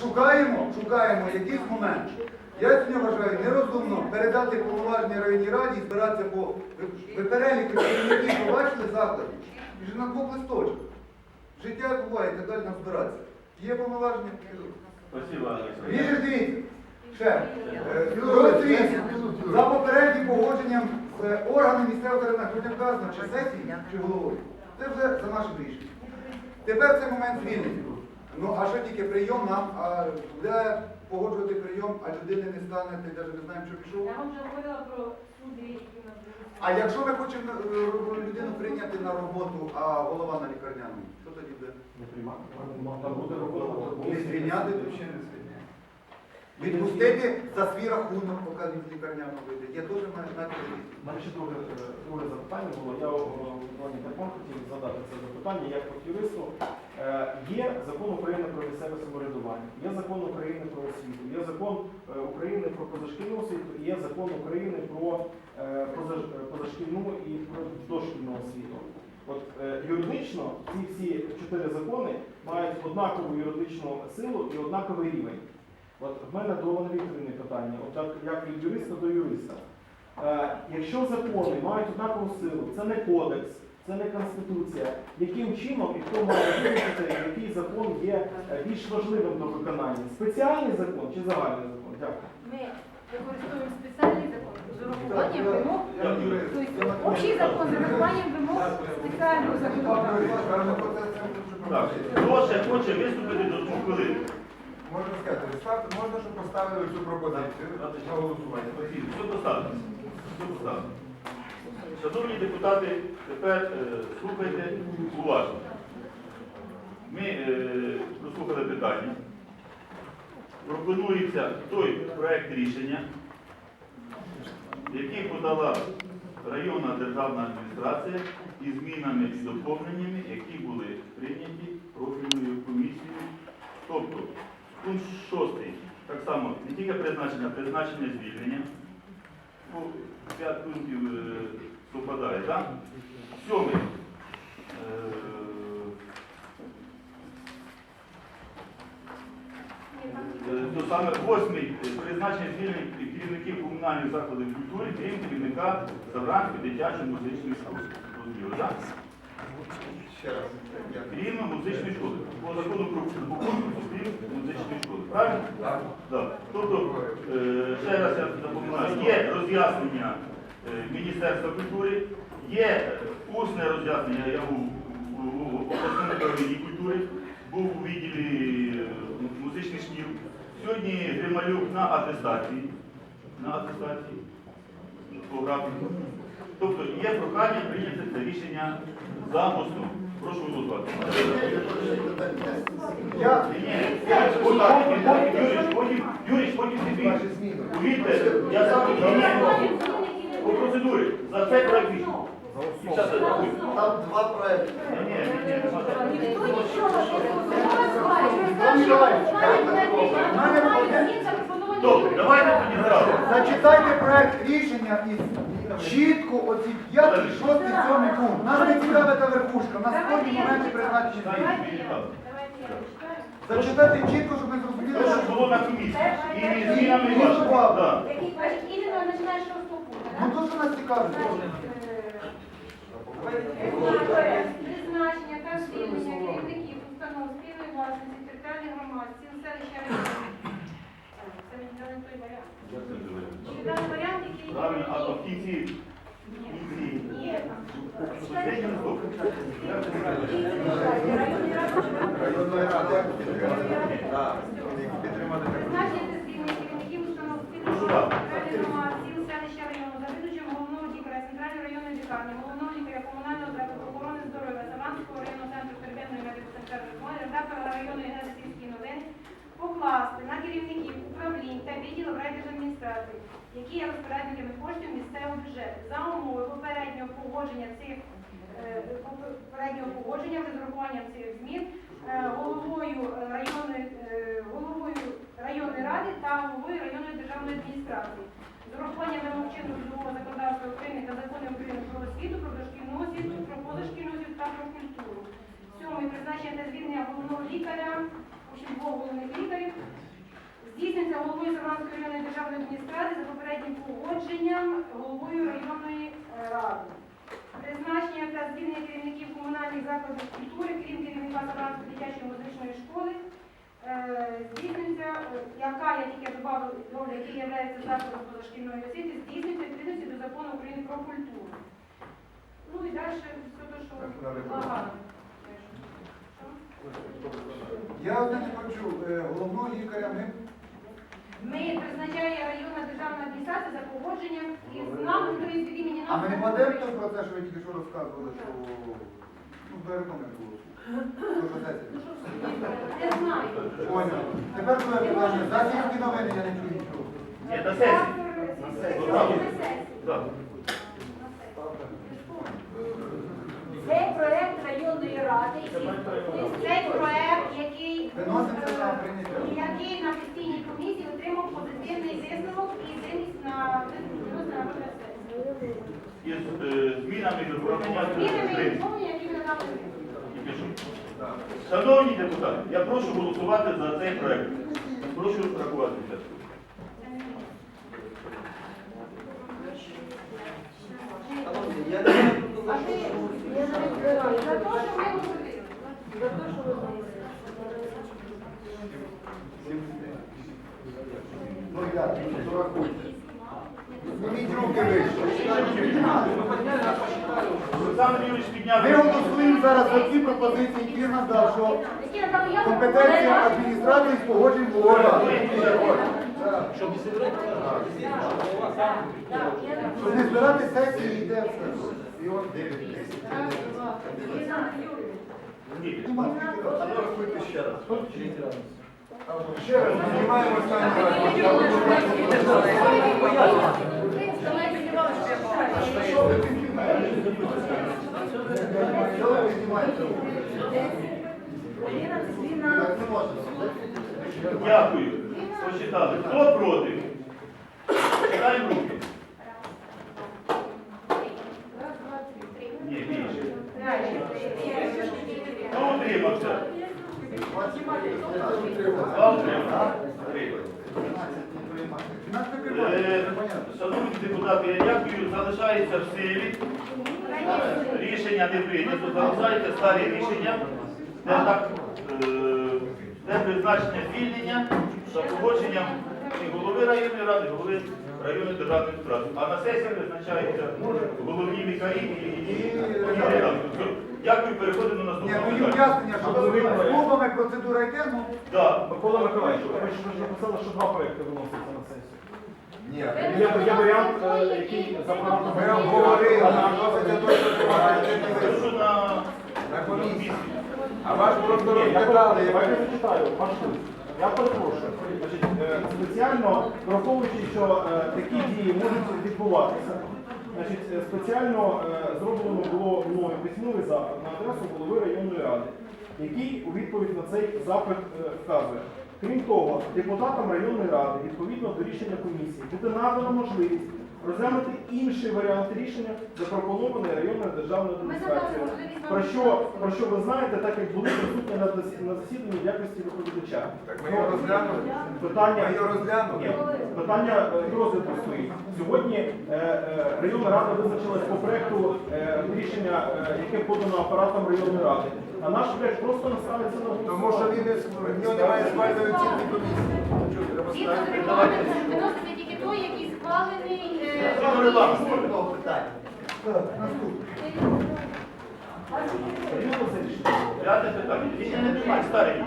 шукаємо, шукаємо якийсь момент. Я сьогодні вважаю нерозумно передати повноваження районній раді і збиратися по переліку керівників побачили закладів. І вже на двох листочках. Життя буває, так далі нам збиратися. Є повноваження? Віже, дивіться. Ще. Е, За попереднім погодженням з органами місцевого хоча вказано, чи сесії, чи головою. Це вже за нашим рішенням. Тепер цей момент звільнення. Ну а що тільки прийом нам, а буде погоджувати прийом, а людини не стане, ти навіть не знаємо, що пішов. Я вам вже говорила про суди, які у нас будуть. А якщо ми хочемо е, людину прийняти на роботу, а голова на лікарняному, що тоді буде? Не приймати. Там буде робота. Не звільняти? Відпустити за свій рахунок, поки він з лікарняного вийде. Я теж маю знати. У мене ще друге, е, друге запитання було. Я у Івані Карпон хотів задати це запитання. Як от юристу, Е, є закон України про місцеве самоврядування, є закон України про освіту, є закон е, України про позашкільну освіту, є закон України про е, е, позашкільну і про дошкільну освіту. От е, юридично ці всі чотири закони мають однакову юридичну силу і однаковий рівень. От в мене до Олени Вікторівни питання, от так як від юриста до юриста. Е, якщо закони мають однакову силу, це не кодекс, це не конституція, яким чином і хто має визначити, який закон є е, більш важливим до виконання? Спеціальний закон чи загальний закон? Дякую. Ми використовуємо спеціальний закон з урахуванням вимог. Тобто общий закон з урахуванням вимог спеціального закону. Так, хто ще хоче виступити до двох хвилин? Можна сказати, можна, щоб поставили цю пропозицію на голосування. Все достатньо. Шановні депутати, тепер е, слухайте уважно. Ми е, прослухали питання. Пропонується той проект рішення, який подала районна державна адміністрація із змінами і доповненнями, які були прийняті профільною комісією. Тобто, пункт 6, так само не тільки призначення, а призначення звільнення. Ну, 5 пунктів е, совпадає, так? Сьомий. Е, Е, То саме восьмий призначення звільнення керівників комунальних закладів культури, крім керівника Завранської дитячої музичної школи. Крім музичної школи. По закону про конкурсу крім музичної школи. Правильно? Так. Так. Тобто, е, ще раз я напоминаю, є роз'яснення е, Міністерства культури, є усне роз'яснення, я був у у обласному управлінні культури, був у відділі е, музичних шкіл. Сьогодні Грималюк на атестації. На атестації по графіку. Тобто є прохання прийняти це рішення за основу. Прошу голосувати. Я Ні, ні, потім, Юрій, потім, тобі. Повірте, я сам ні, ні, по процедурі. За це проект рішення. Там два проекти. Ні, ні, ні. Ніхто нічого не Добре, давайте тоді зразу. Зачитайте проект рішення і чітко оці п'ятий, шостий, сьомий пункт. Нас не цікавить та верхушка, нас кожні моменти призначені. Зачитайте чітко, щоб ми Те, зрозуміли, що що було на комісії. І змінами Ні, вашими. ні. Так. Який іменно починаєш шостого ну пункту, то, що нас цікавить. Призначення та звільнення керівників установ спільної власності територіальних громад, сіл, селища, районів. Це той варіант. Як це називається? Чи даний варіант, який... Правильно, а то в кінці, в кінці. Є там. Последній листок. Як це називається? Районний рад. Районної ради. Призначення звільнення керівників установ сіл, селища, району, завідувачем головного лікаря Центральної районної лікарні, головного лікаря комунального закладу охорони здоров'я Саманського районного центру первинної медико-санітарної допомоги, редактора районної газетівської новини покласти на керівників управлінь та відділів райдержадміністрації, які є розпорядниками коштів місцевого бюджету, за умови попереднього погодження цих е, попереднього погодження з урахуванням цих змін е, головою районної е, головою районної ради та головою районної державної адміністрації. З урахуванням вимог чинного трудового законодавства України та законів України про освіту, про дошкільну освіту, про позашкільну освіту та про культуру. Сьомий призначення та звільнення головного лікаря, двох головних лікарів, Савранської районної державної адміністрації за попереднім погодженням головою районної е, ради. Призначення та звільнення керівників комунальних закладів культури, крім керівника Савранської дитячої музичної школи, е, здійснюється, яка я тільки добавила, який є закладом позашкільної освіти, здійснюється відповідності до закону України про культуру. Ну і далі все те, що благано. Я не почув. Е, Головного лікаря ми Ми призначає районна державна адміністрація за погодженням із нами, то є від імені А ми не нас. будемо той про те, що ви тільки що розказували, що ну, берегом не було. Ну, Не знаю. Понял. Тепер друге питання. За сільські новини я не чую нічого. Ні, на сесії. На сесії. Так. Цей проект районної ради, Цей проект, який, на е, який на постійній комісії отримав позитивний висновок і виніс на. Із е, змінами до управління Змінами і принципів. доповнення, які ми надали. Шановні депутати, я прошу голосувати за цей проект. Прошу рахуватися. А ти- За те, що ми говорили. Ну я, порахуйте. Зніміть руки вище. Олександр Юрійович підняв. Ми голосуємо зараз за ті пропозиції, які надав, що компетенція адміністрації з погоджень була. Щоб не збирати сесії, йде все. І от Ні. Ще раз. Ще раз, знімаємо останній Що? Що ви піднімаєте? Не. Дякую. Почитали. Хто проти? Читаємо руки. Хто утримався? Е. Шановні депутати, я дякую. Залишається в силі. Рішення не прийнято. Залишається старі рішення, де е, де призначення звільнення за погодженням і голови районної ради, і голови районної державної адміністрації. А на сесії призначаються головні лікарі і. Дякую, переходимо на Ні, ну і питання. уяснення, що з клубами процедура йде, ну. Да. Микола Миколаївич, ви ж написали, що два проекти виносяться на сесію. Ні. Є, є варіант, е, який запропонований. Ми обговорили, той, що на, на комісії. А ваш просто Ні, я розглядали, я як зачитаю ваш лист. Я перепрошую. Е, спеціально враховуючи, що е, такі дії можуть відбуватися, значить, е, спеціально зроблено було мною письмовий запит на адресу голови районної ради, який у відповідь на цей запит вказує. Крім того, депутатам районної ради, відповідно до рішення комісії, буде надано можливість розглянути інший варіант рішення, запропонований районною державною адміністрацією. Про що, про що ви знаєте, так як були присутні на зас- на засіданні в якості доповідача. Так ми його розглянули. Питання, Ми його розглянули. Ні, питання е, розгляду стоїть. Сьогодні е, е, районна рада визначилась по проекту е, рішення, е, яке подано апаратом районної ради. А наш проект просто не ставиться на голосування. Тому що він не в нього немає спальної оцінки комісії. Що, треба Згідно з ставити? регламентом виноситься тільки рішення? П'яте питання. Рішення не. Е,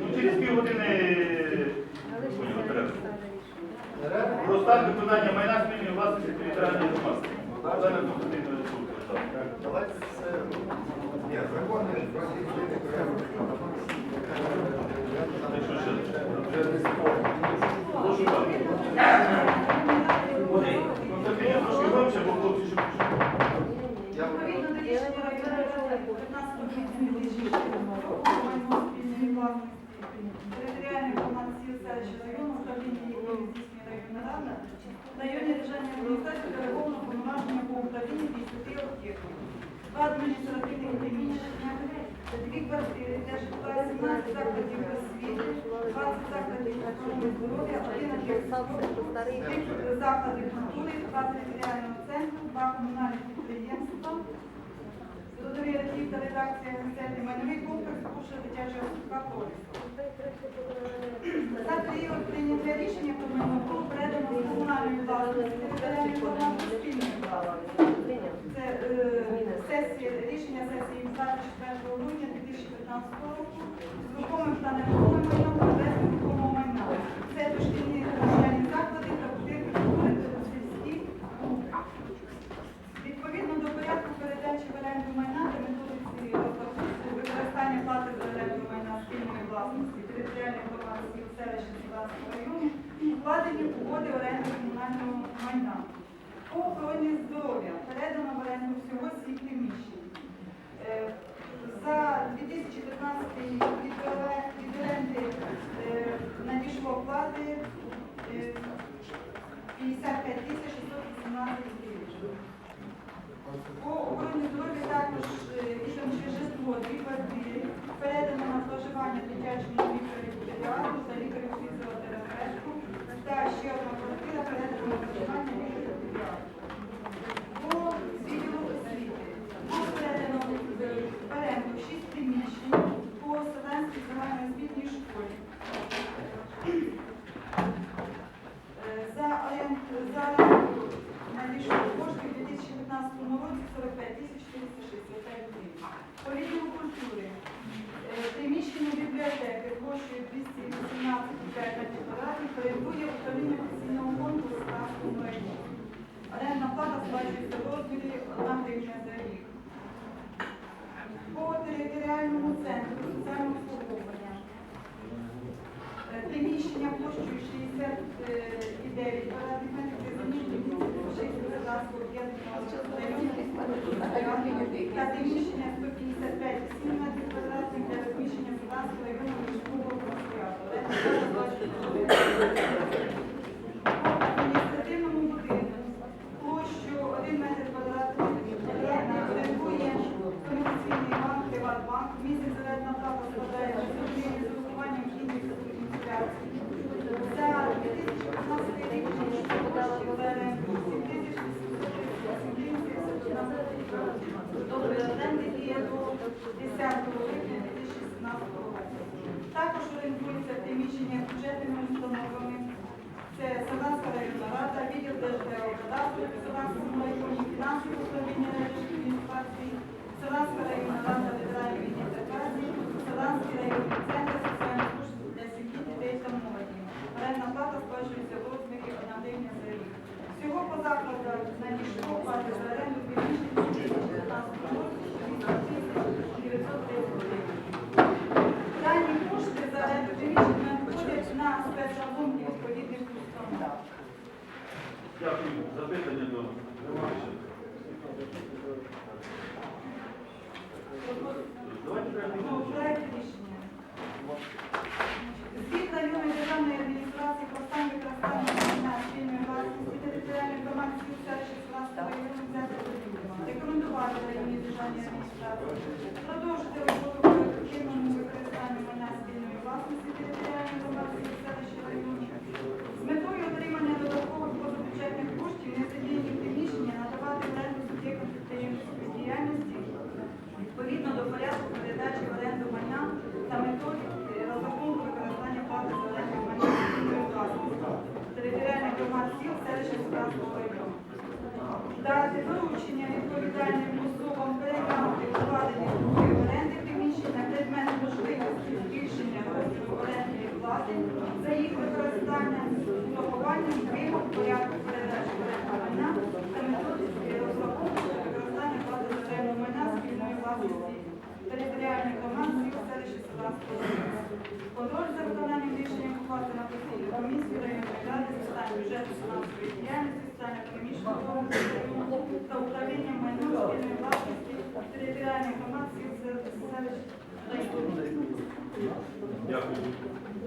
ну, Через півгодини поняла, треба. Про стан виконання майна спільної власності територіальної громади. Давайте це. Ні, закони про ці зміни треба. Якщо ще. Вже не спорно. Прошу так. Константинівна трошки громче, бо хлопці ще пишуть. Я Відповідно до рішення районної ради 15 квітня 2016 року майно спільної власності територіальної громади сіл району управління якої здійснює районна рада районній державній адміністрації делеговано повноваження по управлінню 10 об'єктів. Два адміністративних приміщення, дві квартири для житла, 17 закладів освіти, 20 охорони здоров'я, 11 закладів культури, два територіального центру, два комунальних підприємства, архів та редакція газети, майновий комплекс, бувши дитячого садка «Поліс». За період прийняття рішення про майно було передано з комунальної власності територіальної громади спільної власності. Це сесія, рішення сесії 24 грудня 2015 року з рухомим та нерухомим майном рухомого майна. Це дошкільні навчальні заклади та будинки культури та сільські. Відповідно до порядку передачі в оренду майна та методиці розрахунку використання плати за оренду майна спільної власності територіальної громадських селища Сіланського району укладені угоди оренди комунального майна. По охороні здоров'я передано в оренду всього сім приміщень. Е, За 2015 рік від оренди е, надійшло плати е, 55 тисяч 618 гривень. По охороні здоров'я також житло дві квартири передано на проживання дитячому лікарю педіатру та лікарю фізіотерапевту та ще одна квартира передана на проживання лікарю педіатру. По відділу освіти було передано в оренду шість приміщень по Селенській загальноосвітній школі. Е, За оренду за оренду надійшло кошти в 2015 році 45 тисяч 465 гривень. По відділу культури е, приміщення бібліотеки площею 218,5 метрів квадратних передує управління пенсійного фонду у Саранському районі. Орендна плата сплачується в розмірі 1 гривня за рік. По територіальному центру соціального обслуговування. Е, приміщення площею 69 квадратних метрів. Та приміщення 155,7 метрів. Квадратних для розміщення господарського району міського По адміністративному будинку площу 1 метр квадратний квадратний орендує комерційний банк, Приватбанк. Місяць зарядна плата складає 6 гривень з урахуванням індексу інфляції. За 2015 рік коштів за оренду 7 тисяч 838 гривень. Договір оренди діє до 10 липня 2017 року. Також орендується приміщення бюджетними установами. Це Саранська районна рада, відділ Держгеокадастру, Саранському районі фінансове управління адміністрації, Саранська районна рада федеральної інтеграції, Саранський районний центр соціальних служб для сім'ї, дітей та молоді. Орендна плата сплачується в розмірі 1 гривня за рік. Всього по закладах надійшло плати за оренду приміщень у 2019 році 930 гривень. Дані кошти за оренду приміщень надходять на спецрахунки відповідних установ. Дякую. Запитання до Романовича. Давайте прямо. Ну, проект рішення. Звіт районної державної адміністрації про стан використання майна спільної власності територіальної громадської селища Сіланського району взяти до відома. Рекомендувати районній державній адміністрації продовжити роботу по ефективному використанню майна спільної власності територіальної громадської селища району з метою отримання додаткових позабюджетних коштів незадіяні приміщення надавати в оренду суб'єктам підприємницької діяльності відповідно до порядку передачі в оренду майна та методики розрахунку використання плати за оренду майна спільної власності територіальних громад сіл селища Сіданського району. Дати доручення відповідальним особам переглянути укладені договори оренди приміщень на предмет можливості збільшення розміру орендної плати за їх використання з урахуванням вимог порядку передачі в оренду майна та методики розрахунку використання плати за оренду майна спільної власності територіальних громад сіл селища Сіданського району. Контроль за виконанням рішення покласти на постійну комісію районної ради з бюджету фінансової діяльності, соціально-економічного розвитку та управління майном. Дякую.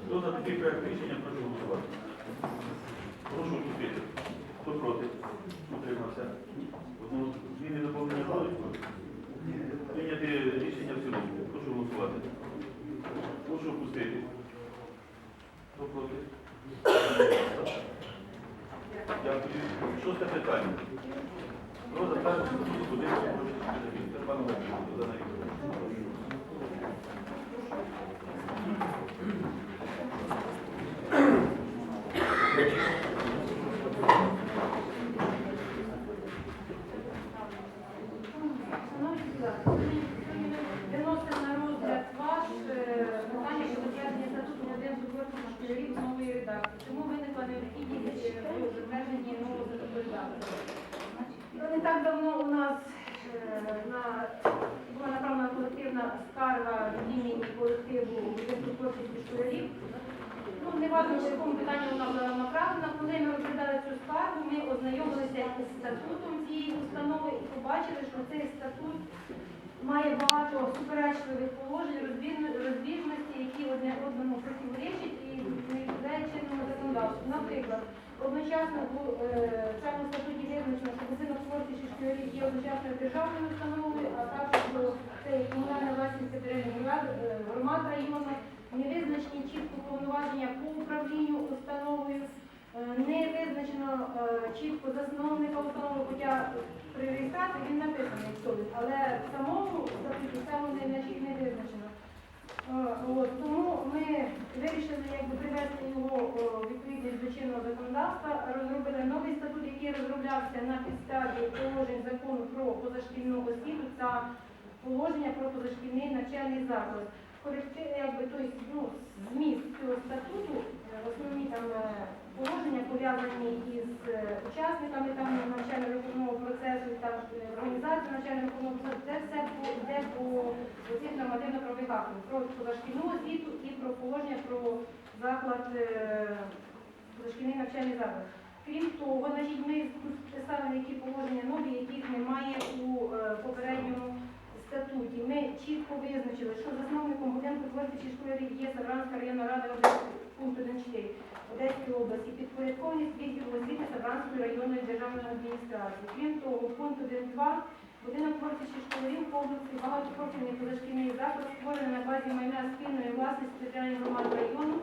Хто за такий проект рішення, прошу голосувати. Прошу вступити. Хто проти? Утримався? Зміни доповнення будуть? Прийняти рішення в цілому. Прошу голосувати. Хто проти? Питання. Про затвердження будинку Степановича Богдана Вікторовича. Шановні депутати, виносимо на розгляд ваш е, питання щодо затвердження статуту будинку творчості школярів з нової редакції. Чому виникла необхідність е, в затвердженні нового статуту редакції? Ну, Не так давно у нас е, на, була направлена колективна скарга від імені колективу будинку школярів. Ну, не важливо, в якому питанні вона була направлена. Коли ми розглядали цю скаргу, ми ознайомилися із статутом цієї установи і побачили, що цей статут має багато суперечливих положень, розбіжно- розбіжностей, які одне одному противоречать і не чинному законодавству. Наприклад, одночасно е, цьому статуті визначено, що будинок творчості школярів є одночасною державною установою, а також це комунальна власність територіальних громад, е, району, не визначені чітко повноваження по управлінню установою, е, не визначено е, чітко засновника установи, хоча при реєстрації він написаний але в самому статуті не, не визначено. От, тому ми вирішили якби, привести його відповідність до чинного законодавства, розробили новий статут, який розроблявся на підставі положень закону про позашкільну освіту та положення про позашкільний навчальний заклад. Коректив, якби, той, ну, зміст цього статуту, е, основні там е, положення пов'язані із е, учасниками там навчально-виховного процесу та е, організацією навчально-виховного процесу, це все нормативно-правових про позашкільну освіту і про положення про заклад е, позашкільний навчальний заклад. Крім того, значить, ми представили які положення нові, яких немає у е, попередньому статуті. Ми чітко визначили, що засновником будинку творчості школярів є Савранська районна рада пункт 1.4 Одеської області, підпорядкованість відділу освіти Савранської районної державної адміністрації. Крім того, пункт 1.2 Будинок творчості школярів комплексі багатопрофільний позашкільний заклад створений на базі майна спільної власності територіальної громади району,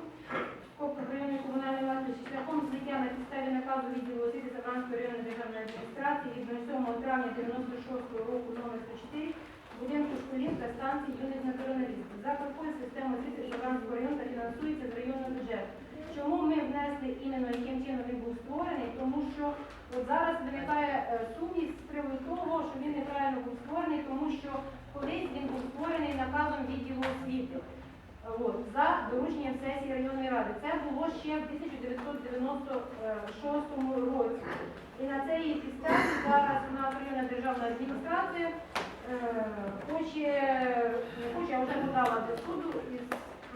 Скобка районної комунальної власності шляхом злиття на підставі наказу відділу освіти Савранської районної державної адміністрації від 07 травня 96 року номер 104 будинку школів та станцій юних націоналістів. Заклад входить в систему освіти Савранського району та фінансується з районного бюджету. Чому ми внесли іменно яким чином він був створений? Тому що от зараз виникає е, сумність з приводу того, що він неправильно був створений, тому що колись він був створений наказом відділу освіти. От, за дорученням сесії районної ради. Це було ще в 1996 році. І на цій підставі зараз у нас районна державна адміністрація е, хоче, хоче, а вже подала до суду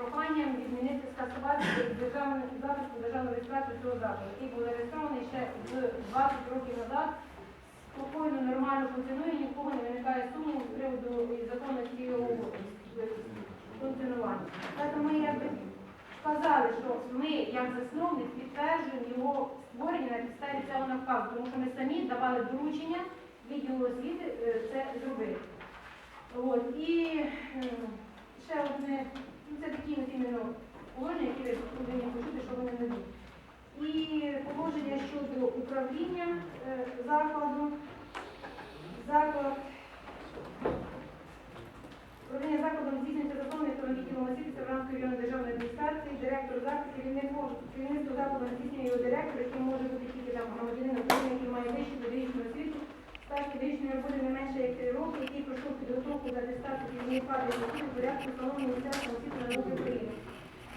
проханням відмінити, скасувати державну запуску державної реєстрації цього закладу, який був зареєстрований ще з 20 років назад. Спокійно, нормально функціонує, нікого не виникає сумніву з приводу законності його функціонування. Тому ми якби сказали, що ми, як засновник, підтверджуємо його створення на підставі цього наказу, тому що ми самі давали доручення відділу освіти е, це зробити. От. І е, ще одне, це такі іменно положення, які ви повинні почути, що вони нові. І положення щодо управління е, закладу. Заклад Управління закладом здійснюється законним відділом освіти Савранської районної державної адміністрації, директор закладу, керівництво закладу здійснює його директор, який може бути тільки там громадянин України, який має вищу педагогічну освіту, стаж педагогічної роботи не менше як 3 роки, який пройшов підготовку за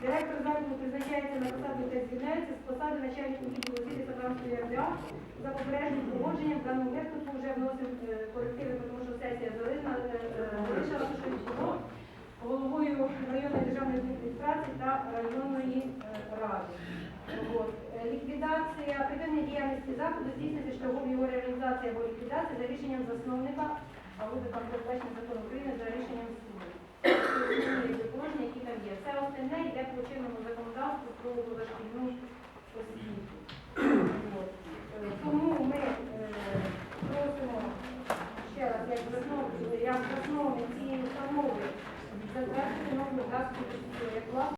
Директор закладу призначається на посаду та звільняється з посади начальника відділу освіти Савранської РДА за попереднім погодженням в даному випадку вже вносимо е, корективи, тому що сесія залишила, е, було. Головою районної державної адміністрації та районної е, ради. Ліквідація припинення діяльності закладу здійснюється шляхом його реалізації або ліквідації за рішенням засновника, а буде там передбачений закон України за рішенням суду. Положення, які там є. Все остальне йде по чинному законодавству про позашкільну освіту. Тому ми е, просимо ще раз, як засновник, цієї установи, затвердити нову редакцію, як власне